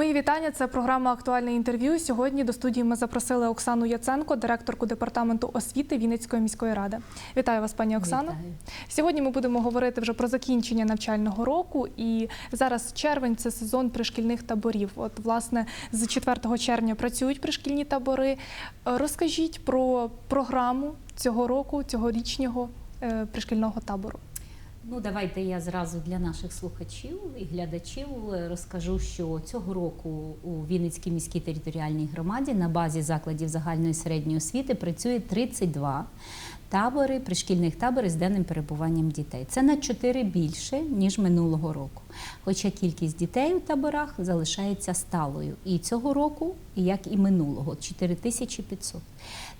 Мої вітання. Це програма Актуальне інтерв'ю. Сьогодні до студії ми запросили Оксану Яценко, директорку департаменту освіти Вінницької міської ради. Вітаю вас, пані Оксано. Вітаю. Сьогодні ми будемо говорити вже про закінчення навчального року. І зараз червень це сезон пришкільних таборів. От, власне, з 4 червня працюють пришкільні табори. Розкажіть про програму цього року, цьогорічнього е, пришкільного табору. Ну, давайте я зразу для наших слухачів і глядачів е, розкажу, що цього року у Вінницькій міській територіальній громаді на базі закладів загальної середньої освіти працює 32 табори, пришкільних табори з денним перебуванням дітей. Це на 4 більше, ніж минулого року. Хоча кількість дітей у таборах залишається сталою. І цього року, як і минулого, 4500.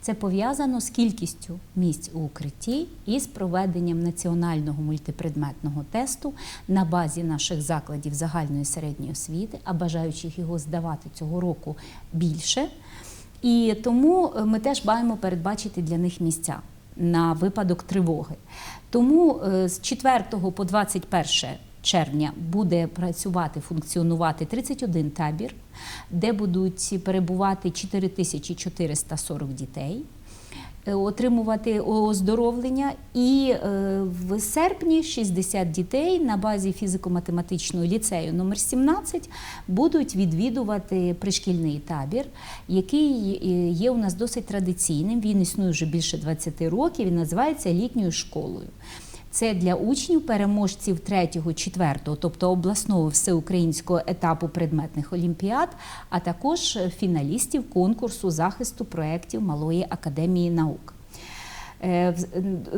Це пов'язано з кількістю місць у укритті і з проведенням національного мультипредметного тесту на базі наших закладів загальної середньої освіти, а бажаючих його здавати цього року більше. І тому е, ми теж маємо передбачити для них місця на випадок тривоги. Тому е, з 4 по 21 червня буде працювати, функціонувати 31 табір, де будуть перебувати 4440 дітей. Е, Отримувати оздоровлення, і е, в серпні 60 дітей на базі фізико-математичного ліцею номер 17 будуть відвідувати пришкільний табір, який е, є у нас досить традиційним. Він існує вже більше 20 років і називається літньою школою. Це для учнів переможців 3-4, тобто обласного всеукраїнського етапу предметних олімпіад, а також фіналістів конкурсу захисту проєктів Малої академії наук. Е,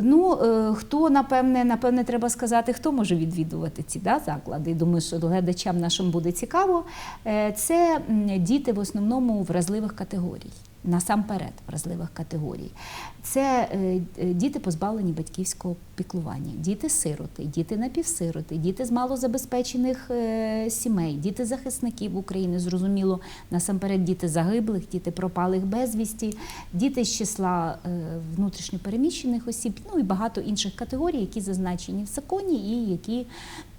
Ну, е, хто напевне, напевне, треба сказати, хто може відвідувати ці да, заклади. Думаю, що глядачам нашим буде цікаво. Е, Це діти в основному вразливих категорій. Насамперед вразливих категорій. Це е, е, діти позбавлені батьківського піклування, діти-сироти, діти напівсироти, діти з малозабезпечених е, сімей, діти захисників України, зрозуміло, насамперед діти загиблих, діти пропалих безвісті, діти з числа внутрішньопереміщених осіб, ну і багато інших категорій, які зазначені в законі, і які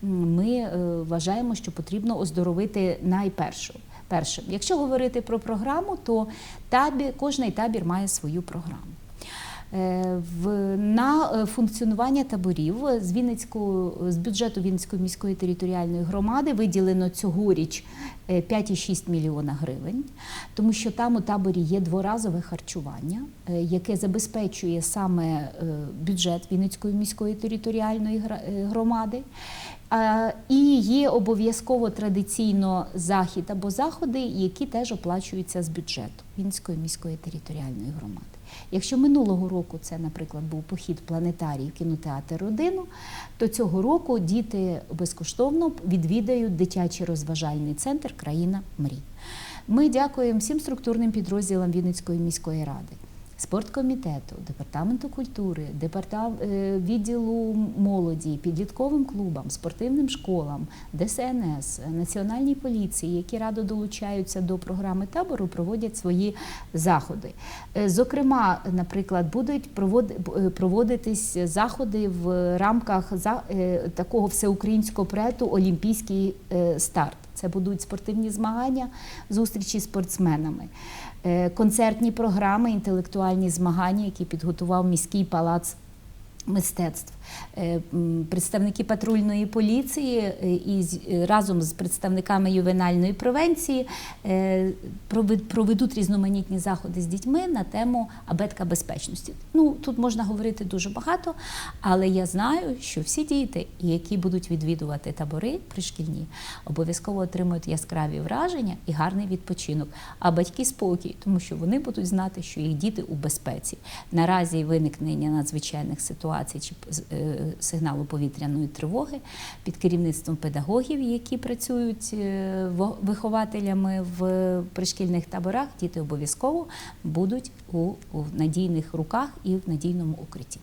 ми вважаємо, що потрібно оздоровити найпершу. Першим, якщо говорити про програму, то табір, кожний табір має свою програму. Е, В, на е, функціонування таборів з Вінницького з бюджету Вінницької міської територіальної громади виділено цьогоріч е, 5,6 мільйона гривень, тому що там у таборі є дворазове харчування, е, яке забезпечує саме е, бюджет Вінницької міської територіальної е, громади. І є обов'язково традиційно захід або заходи, які теж оплачуються з бюджету Вінської міської територіальної громади. Якщо минулого року це, наприклад, був похід планетарій, кінотеатр родину, то цього року діти безкоштовно відвідають дитячий розважальний центр Країна мрій. Ми дякуємо всім структурним підрозділам Вінницької міської ради. Спорткомітету, департаменту культури, департам... е, відділу молоді, підлітковим клубам, спортивним школам, ДСНС, Національній поліції, які радо долучаються до програми табору, проводять свої заходи. Е, Зокрема, наприклад, будуть е, проводитись заходи в рамках такого всеукраїнського проекту Олімпійський старт. Це будуть спортивні змагання, зустрічі з спортсменами. Е, концертні програми, інтелектуальні змагання, які підготував міський палац мистецтв. Е, Представники патрульної поліції е, і е, разом з представниками ювенальної превенції проведуть різноманітні заходи з дітьми на тему абетка безпечності. Ну тут можна говорити дуже багато, але я знаю, що всі діти, які будуть відвідувати табори пришкільні, обов'язково отримують яскраві враження і гарний відпочинок. А батьки спокій, тому що вони будуть знати, що їх діти у безпеці. Наразі виникнення надзвичайних ситуацій чи сигналу повітряної тривоги під керівництвом педагогів, які працюють е, вихователями в пришкільних таборах, діти обов'язково будуть у надійних руках і в надійному укритті.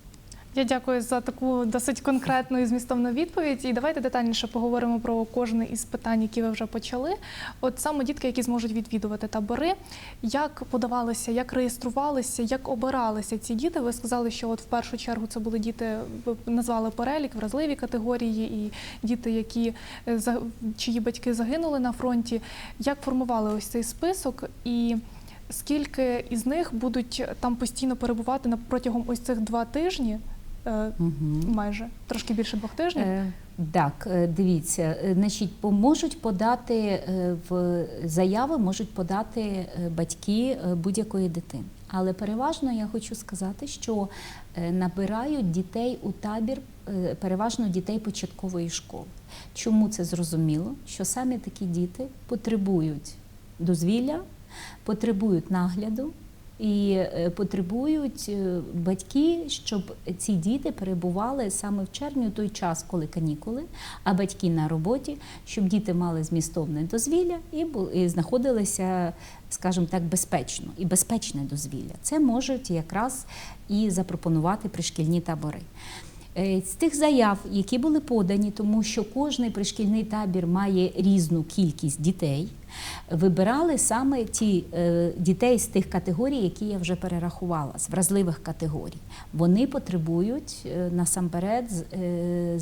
Я дякую за таку досить конкретну і змістовну відповідь. І давайте детальніше поговоримо про кожне із питань, які ви вже почали. От саме дітки, які зможуть відвідувати табори, як подавалися, як реєструвалися, як обиралися ці діти. Ви сказали, що от в першу чергу це були діти, ви назвали перелік, вразливі категорії, і діти, які е, чиї батьки загинули на фронті. Як формували ось цей список і скільки із них будуть там постійно перебувати на протягом ось цих два тижні? Угу. майже трошки більше двох тижнів. Е, Так, е, дивіться, значить, по- можуть подати в заяви, можуть подати батьки будь-якої дитини. Але переважно я хочу сказати, що набирають дітей у табір, переважно дітей початкової школи. Чому це зрозуміло? Що саме такі діти потребують дозвілля, потребують нагляду, і е, потребують е, батьки, щоб ці діти перебували саме в червні, той час, коли канікули, а батьки на роботі, щоб діти мали змістовне дозвілля і, знаходилися, скажімо так, безпечно і безпечне дозвілля. Це можуть якраз і запропонувати пришкільні табори. Е, З тих заяв, які були подані, тому що кожний пришкільний табір має різну кількість дітей, вибирали саме ті е, дітей з тих категорій, які я вже перерахувала, з вразливих категорій. Вони потребують е, насамперед, е,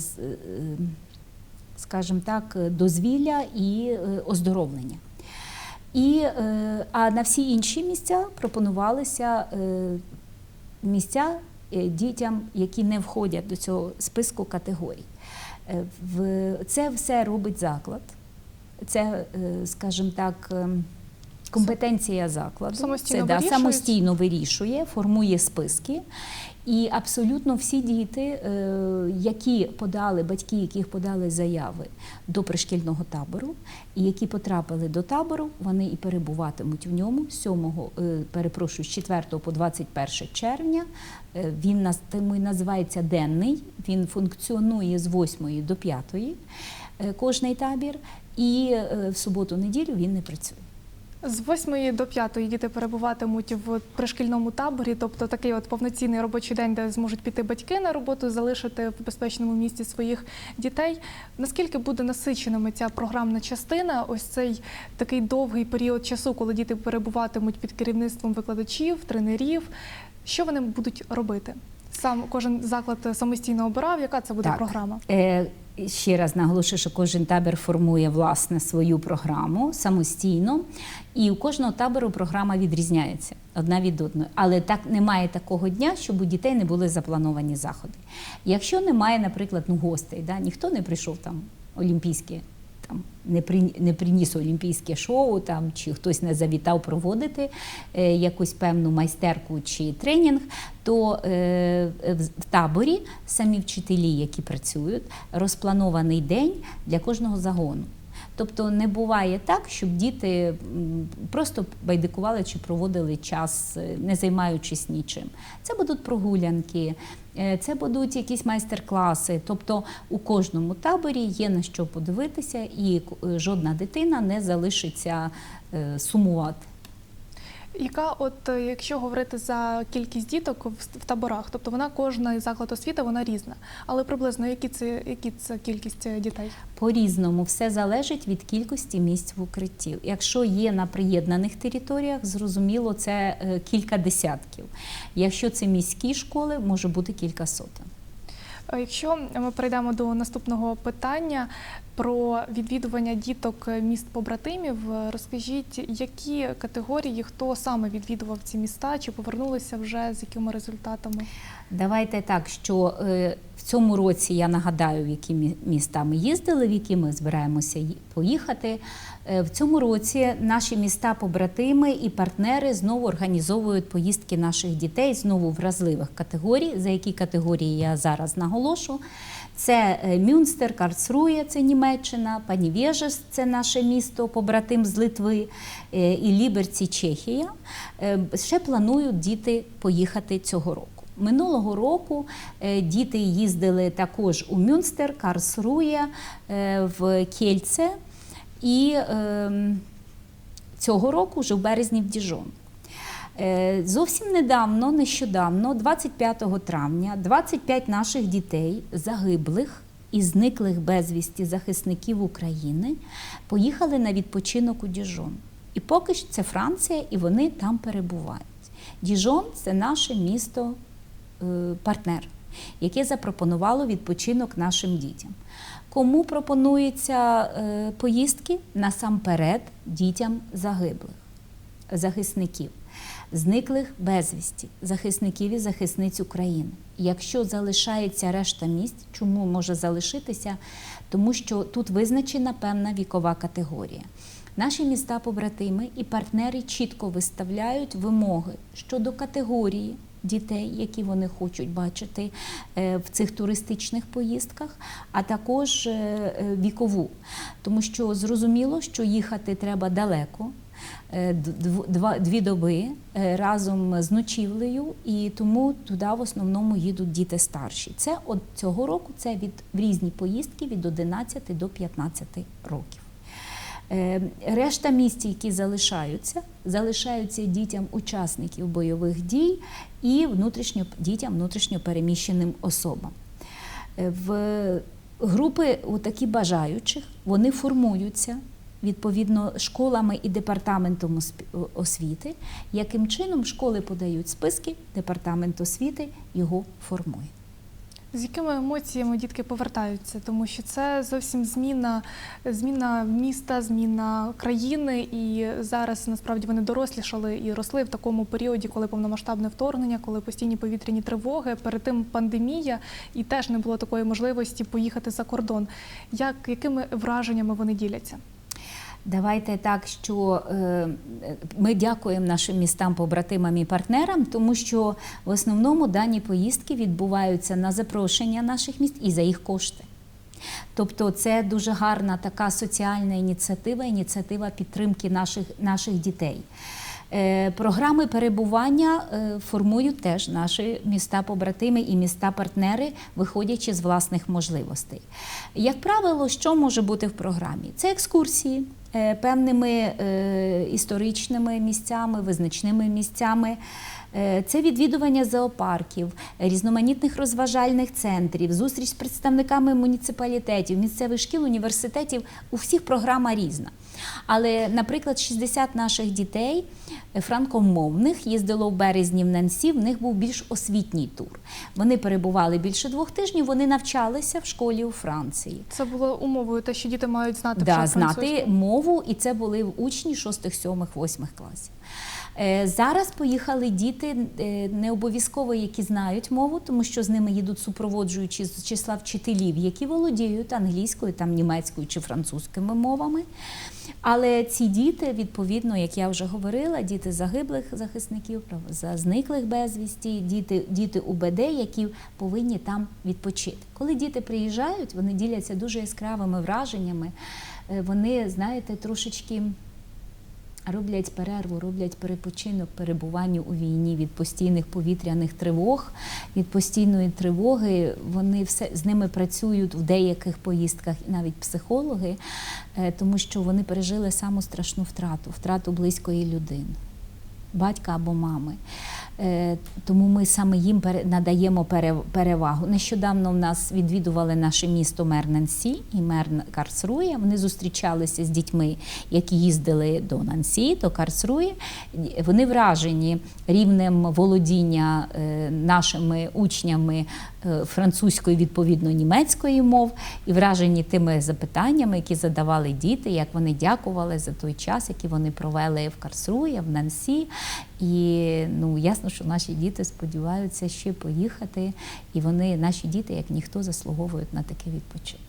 скажімо так, дозвілля і оздоровлення. І, а на всі інші місця пропонувалися місця дітям, які не входять до цього списку категорій. Це все робить заклад. Це, е, скажімо так, ем, компетенція закладу. Самостійно це, да, самостійно вирішує, формує списки. І абсолютно всі діти, е, які подали, батьки, яких подали заяви до пришкільного табору, і які потрапили до табору, вони і перебуватимуть в ньому з 7, е, перепрошую, з 4 по 21 червня. Е, Він тому і називається денний. Він функціонує з 8 до 5 е, кожний табір, і е, в суботу-неділю він не працює. З 8 до 5 діти перебуватимуть в пришкільному таборі, тобто такий от повноцінний робочий день, де зможуть піти батьки на роботу, залишити в безпечному місці своїх дітей. Наскільки буде насиченими ця програмна частина? Ось цей такий довгий період часу, коли діти перебуватимуть під керівництвом викладачів, тренерів. Що вони будуть робити? Сам кожен заклад самостійно обирав. Яка це буде Так. програма? Е, ще раз наголошую, що кожен табір формує власне свою програму самостійно, і у кожного табору програма відрізняється одна від одної. Але так немає такого дня, щоб у дітей не були заплановані заходи. Якщо немає, наприклад, ну, гостей, да, ніхто не прийшов там олімпійські. Там не при не приніс олімпійське шоу, там чи хтось не завітав проводити е, якусь певну майстерку чи тренінг, то е, в, таборі самі вчителі, які працюють, розпланований день для кожного загону. Тобто не буває так, щоб діти просто байдикували чи проводили час, е, не займаючись нічим. Це будуть прогулянки, е, це будуть якісь майстер-класи. Тобто у кожному таборі є на що подивитися, і жодна дитина не залишиться е, сумувати. Яка, от е, якщо говорити за кількість діток в, таборах, тобто вона кожна заклад освіти вона різна, але приблизно які це які це кількість е, дітей? По-різному все залежить від кількості місць в укритті. Якщо є на приєднаних територіях, зрозуміло, це е, кілька десятків. Якщо це міські школи, може бути кілька сотень. Якщо ми перейдемо до наступного питання про відвідування діток міст побратимів, розкажіть, які категорії, хто саме відвідував ці міста, чи повернулися вже з якими результатами? Давайте так, що е, в цьому році я нагадаю, в які міста ми їздили, в які ми збираємося поїхати. Е, в цьому році наші міста побратими і партнери знову організовують поїздки наших дітей знову вразливих категорій. За які категорії я зараз наголошу. Це е, Мюнстер, Карцрує, це Німеччина, Панівєжес, це наше місто, побратим з Литви, е, і Ліберці, Чехія. Ще планують діти поїхати цього року. Минулого року е, діти їздили також у Мюнстер, Карсрує, е, в Кельце і ем, цього року вже в березні в Діжон. Е, Зовсім недавно, нещодавно, 25 травня, 25 наших дітей, загиблих і зниклих безвісті захисників України, поїхали на відпочинок у Діжон. І поки що це Франція, і вони там перебувають. Діжон це наше місто партнер, яке запропонувало відпочинок нашим дітям. Кому пропонуються е, поїздки? Насамперед дітям загиблих, захисників, зниклих безвісті, захисників і захисниць України. Якщо залишається решта місць, чому може залишитися? Тому що тут визначена певна вікова категорія. Наші міста побратими і партнери чітко виставляють вимоги щодо категорії дітей, які вони хочуть бачити е, в цих туристичних поїздках, а також е, е, вікову. Тому що зрозуміло, що їхати треба далеко. Дві доби разом з ночівлею, і тому туди в основному їдуть діти старші. Це от цього року це від в різні поїздки від 11 до 15 років. Е, Решта місць, які залишаються, залишаються дітям учасників бойових дій і внутрішньо, дітям внутрішньопереміщеним особам. Е, В групи такі бажаючих вони формуються відповідно школами і департаментом освіти. Яким чином школи подають списки, департамент освіти його формує. З якими емоціями дітки повертаються? Тому що це зовсім зміна, зміна міста, зміна країни. І зараз насправді вони дорослішали і росли в такому періоді, коли повномасштабне вторгнення, коли постійні повітряні тривоги, перед тим пандемія, і теж не було такої можливості поїхати за кордон. Як якими враженнями вони діляться? Давайте так, що е, ми дякуємо нашим містам, побратимам і партнерам, тому що в основному дані поїздки відбуваються на запрошення наших міст і за їх кошти. Тобто це дуже гарна така соціальна ініціатива, ініціатива підтримки наших, наших дітей. Е, Програми перебування е, формують теж наші міста-побратими і міста-партнери, виходячи з власних можливостей. Як правило, що може бути в програмі? Це екскурсії певними е, історичними місцями, визначними місцями. Е, Це відвідування зоопарків, різноманітних розважальних центрів, зустріч з представниками муніципалітетів, місцевих шкіл, університетів. У всіх програма різна. Але, наприклад, 60 наших дітей е, франкомовних їздило в березні в Нансі, в них був більш освітній тур. Вони перебували більше двох тижнів, вони навчалися в школі у Франції. Це було умовою, те, що діти мають знати Да, знати мову, і це були учні 6, 7, 8 класів. Е, Зараз поїхали діти е, не обов'язково, які знають мову, тому що з ними їдуть супроводжуючі з числа вчителів, які володіють англійською, там німецькою чи французькими мовами. Але ці діти, відповідно, як я вже говорила, діти загиблих захисників, за зниклих безвісті, діти, діти УБД, які повинні там відпочити. Коли діти приїжджають, вони діляться дуже яскравими враженнями. Е, Вони, знаєте, трошечки роблять перерву, роблять перепочинок перебуванню у війні від постійних повітряних тривог, від постійної тривоги. Вони все з ними працюють в деяких поїздках, навіть психологи, е, тому що вони пережили саму страшну втрату втрату близької людини. Батька або мами. Е, Тому ми саме їм надаємо перевагу. Нещодавно в нас відвідували наше місто мер Нансі і мер Карсрує. Вони зустрічалися з дітьми, які їздили до Нансі, до Карсрує. Вони вражені рівнем володіння е, нашими учнями е, французької, відповідно німецької мов, і вражені тими запитаннями, які задавали діти, як вони дякували за той час, який вони провели в Карсрує, в Нансі. І ну ясно, що наші діти сподіваються ще поїхати, і вони, наші діти, як ніхто, заслуговують на такий відпочинок.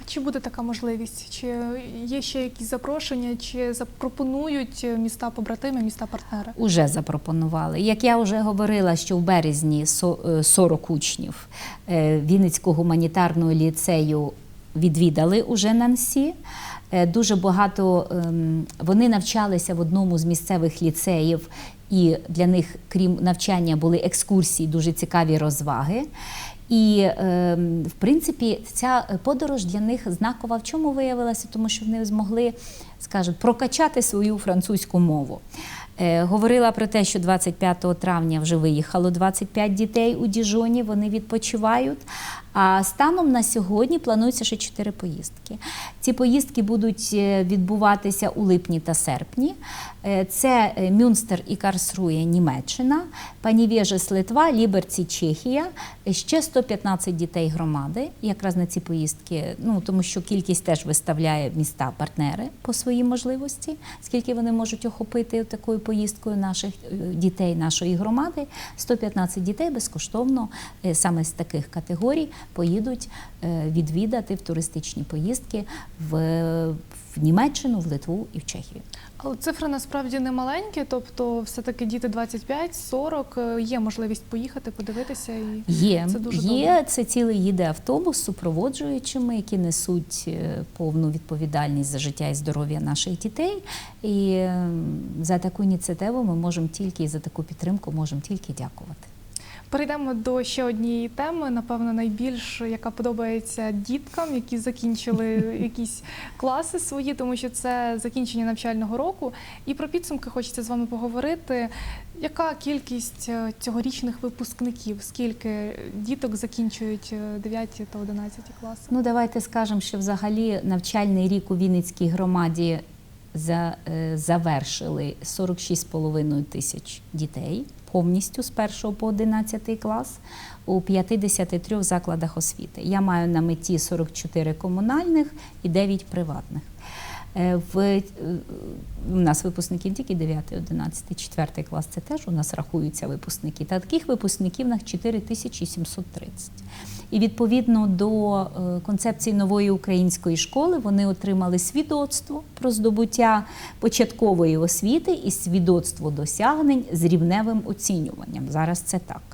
А чи буде така можливість? Чи є ще якісь запрошення, чи запропонують міста побратими, міста партнери? Уже запропонували. Як я вже говорила, що в березні со- е, 40 учнів е, Вінницького гуманітарного ліцею відвідали уже Нансі. Е, Дуже багато ем, вони навчалися в одному з місцевих ліцеїв, і для них, крім навчання, були екскурсії, дуже цікаві розваги. І ем, в принципі ця подорож для них знакова в чому виявилася, тому що вони змогли, скажуть, прокачати свою французьку мову. Е, Говорила про те, що 25 травня вже виїхало 25 дітей у Діжоні, вони відпочивають. А станом на сьогодні планується ще 4 поїздки. Ці поїздки будуть е, відбуватися у липні та серпні. Е, Це е, Мюнстер і Карсрує, Німеччина, Панівєжес, Литва, Ліберці, Чехія. Ще 115 дітей громади, якраз на ці поїздки, ну тому що кількість теж виставляє міста-партнери по своїй можливості, скільки вони можуть охопити такою поїздкою наших дітей нашої громади. 115 дітей безкоштовно саме з таких категорій поїдуть е, відвідати в туристичні поїздки в, в Німеччину, в Литву і в Чехію. Але цифри насправді не маленькі, тобто все-таки діти 25-40, е, є можливість поїхати, подивитися і Є, Це дуже є добре. це цілий їде автобус з супроводжуючими, які несуть е, повну відповідальність за життя і здоров'я наших дітей. І е, за таку ініціативу ми можемо тільки і за таку підтримку можемо тільки дякувати. Перейдемо до ще однієї теми, напевно, найбільш яка подобається діткам, які закінчили якісь класи свої, тому що це закінчення навчального року. І про підсумки хочеться з вами поговорити. Яка кількість е, цьогорічних випускників? Скільки діток закінчують е, 9 та 11 класи? Ну, давайте скажемо, що взагалі навчальний рік у Вінницькій громаді за, е, завершили 46,5 тисяч дітей повністю з 1 по 11 клас у 53 закладах освіти. Я маю на меті 44 комунальних і 9 приватних. Е, В, е, у нас випускники не тільки 9, 11, 4 клас, це теж у нас рахуються випускники. Та таких випускників на 4730. І відповідно до е, концепції нової української школи вони отримали свідоцтво про здобуття початкової освіти і свідоцтво досягнень з рівневим оцінюванням. Зараз це так.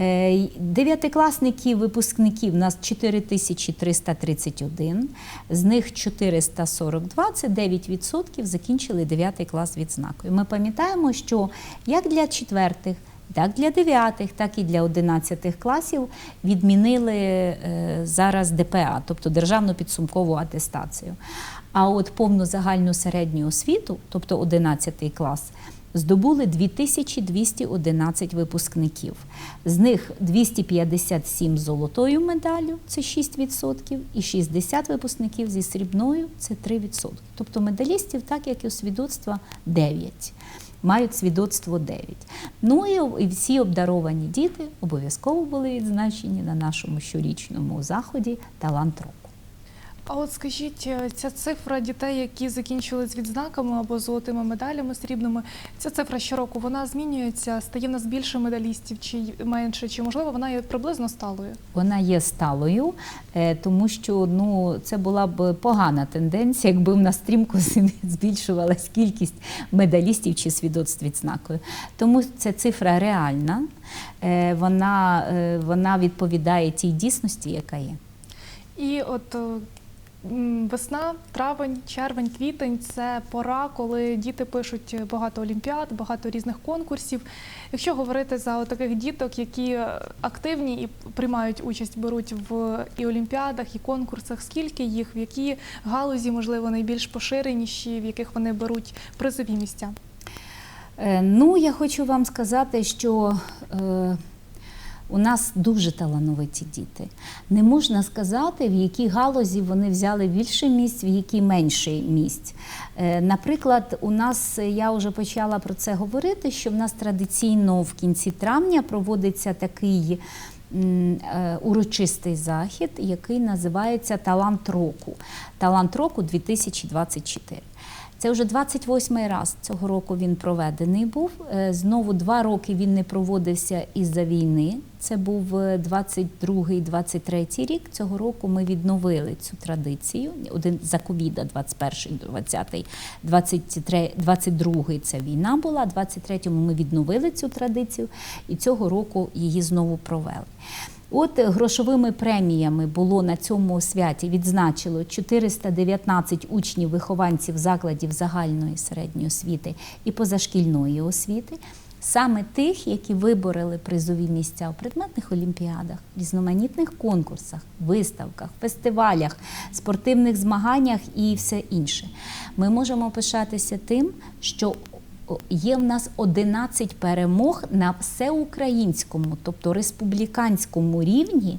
Е, Дев'ятикласників, випускників у нас 4331, з них 442, це 9% закінчили 9 клас відзнакою. Ми пам'ятаємо, що як для четвертих, так для дев'ятих, так і для одинадцятих класів відмінили е, зараз ДПА, тобто державну підсумкову атестацію. А от повну загальну середню освіту, тобто 11 клас, здобули 2211 випускників. З них 257 з золотою медаллю, це 6%, і 60 випускників зі срібною це 3%. Тобто медалістів, так як і у свідоцтва, 9. Мають свідоцтво 9. Ну і всі обдаровані діти обов'язково були відзначені на нашому щорічному заході Талант року. А от скажіть, е, ця цифра дітей, які закінчили з відзнаками або золотими медалями срібними, ця цифра щороку вона змінюється, стає в нас більше медалістів чи менше, чи можливо вона є приблизно сталою? Вона є сталою, е, тому що ну, це була б погана тенденція, якби в нас стрімко збільшувалась кількість медалістів чи свідоцтв відзнакою. Тому ця цифра реальна, е, вона, вона відповідає тій дійсності, яка є. І от весна, травень, червень, квітень це пора, коли діти пишуть багато олімпіад, багато різних конкурсів. Якщо говорити за таких діток, які активні і приймають участь, беруть в і олімпіадах, і конкурсах, скільки їх, в які галузі можливо найбільш поширеніші, в яких вони беруть призові місця? Е, Ну, я хочу вам сказати, що е, у нас дуже талановиті діти. Не можна сказати, в якій галузі вони взяли більше місць, в якій менше місць. Е, наприклад, у нас я вже почала про це говорити, що в нас традиційно в кінці травня проводиться такий. е, Урочистий захід, який називається Талант року. Талант року 2024. Це вже 28-й раз цього року він проведений був. Е, Знову два роки він не проводився із-за війни. Це був е, 22-23 рік. Цього року ми відновили цю традицію. Один за ковіда, 21-й, 20-й, 23, 22-й це війна була. 23-му ми відновили цю традицію, і цього року її знову провели. От е, грошовими преміями було на цьому святі відзначило 419 учнів вихованців закладів загальної середньої освіти і позашкільної освіти, саме тих, які вибороли призові місця у предметних олімпіадах, різноманітних конкурсах, виставках, фестивалях, спортивних змаганнях і все інше. Ми можемо пишатися тим, що є в нас 11 перемог на всеукраїнському, тобто республіканському рівні.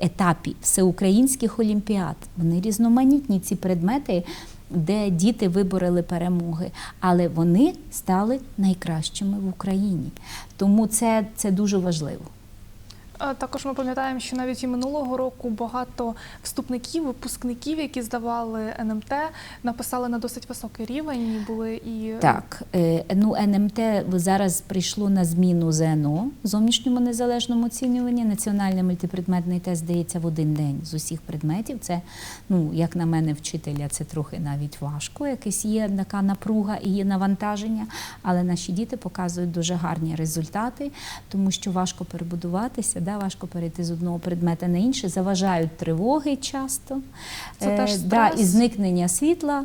Етапі всеукраїнських олімпіад. Вони різноманітні ці предмети, де діти вибороли перемоги, але вони стали найкращими в Україні. Тому це, це дуже важливо. Також ми пам'ятаємо, що навіть і минулого року багато вступників, випускників, які здавали НМТ, написали на досить високий рівень. і Були і Так, е, ну НМТ зараз прийшло на зміну ЗНО, зовнішньому незалежному оцінюванні. Національний мультипредметний тест здається в один день з усіх предметів. Це, ну, як на мене, вчителя, це трохи навіть важко. Якась є така напруга і є навантаження. Але наші діти показують дуже гарні результати, тому що важко перебудуватися, да, важко перейти з одного предмета на інший, заважають тривоги часто. Це теж Е, да, і зникнення світла.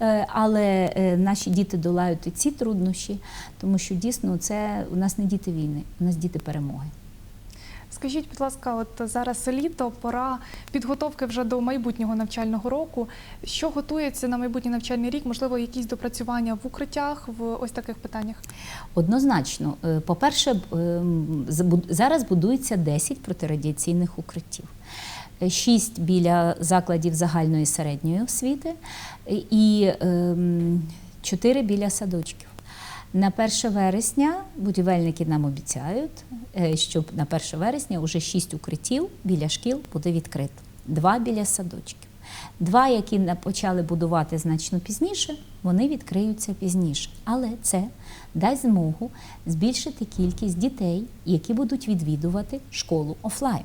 Е, Але е, наші діти долають і ці труднощі, тому що дійсно це у нас не діти війни, у нас діти перемоги. Скажіть, будь ласка, от зараз літо, пора підготовки вже до майбутнього навчального року. Що готується на майбутній навчальний рік? Можливо, якісь допрацювання в укриттях в ось таких питаннях? Однозначно, Е, по-перше, забу- зараз будується 10 протирадіаційних укриттів. Е, Шість біля закладів загальної середньої освіти е, і чотири біля садочків. На 1 вересня будівельники нам обіцяють, е, що на 1 вересня вже шість укриттів біля шкіл буде відкрито, два біля садочків. Два, які почали будувати значно пізніше, вони відкриються пізніше. Але це дасть змогу збільшити кількість дітей, які будуть відвідувати школу офлайн.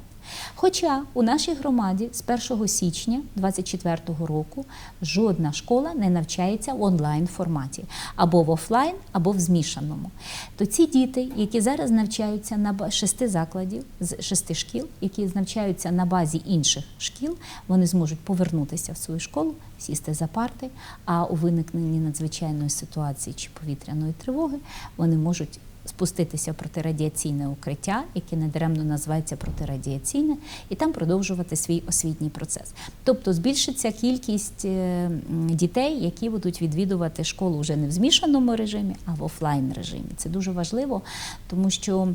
Хоча у нашій громаді з 1 січня 2024 року жодна школа не навчається в онлайн форматі або в офлайн, або в змішаному. То ці діти, які зараз навчаються на шести закладів з шести шкіл, які навчаються на базі інших шкіл, вони зможуть повернутися в свою школу, сісти за парти. А у виникненні надзвичайної ситуації чи повітряної тривоги вони можуть спуститися в протирадіаційне укриття, яке недаремно називається протирадіаційне, і там продовжувати свій освітній процес. Тобто збільшиться кількість е, дітей, які будуть відвідувати школу вже не в змішаному режимі, а в офлайн режимі. Це дуже важливо, тому що.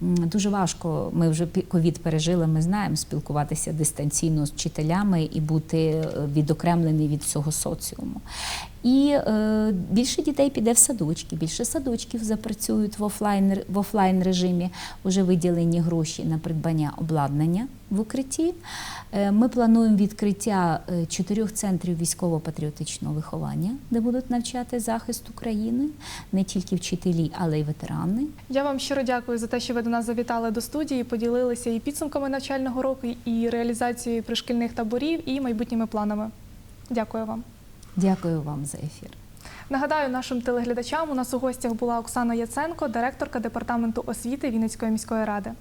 Дуже важко, ми вже ковід пережили, ми знаємо спілкуватися дистанційно з вчителями і бути е, відокремлений від всього соціуму. І е, більше дітей піде в садочки, більше садочків запрацюють в офлайн, в офлайн режимі. Уже виділені гроші на придбання обладнання в укритті. Е, ми плануємо відкриття е, чотирьох центрів військово-патріотичного виховання, де будуть навчати захист України, не тільки вчителі, але й ветерани. Я вам щиро дякую за те, що ви до нас завітали до студії, поділилися і підсумками навчального року, і реалізацією пришкільних таборів, і майбутніми планами. Дякую вам. Дякую вам за ефір. Нагадаю нашим телеглядачам, у нас у гостях була Оксана Яценко, директорка департаменту освіти Вінницької міської ради.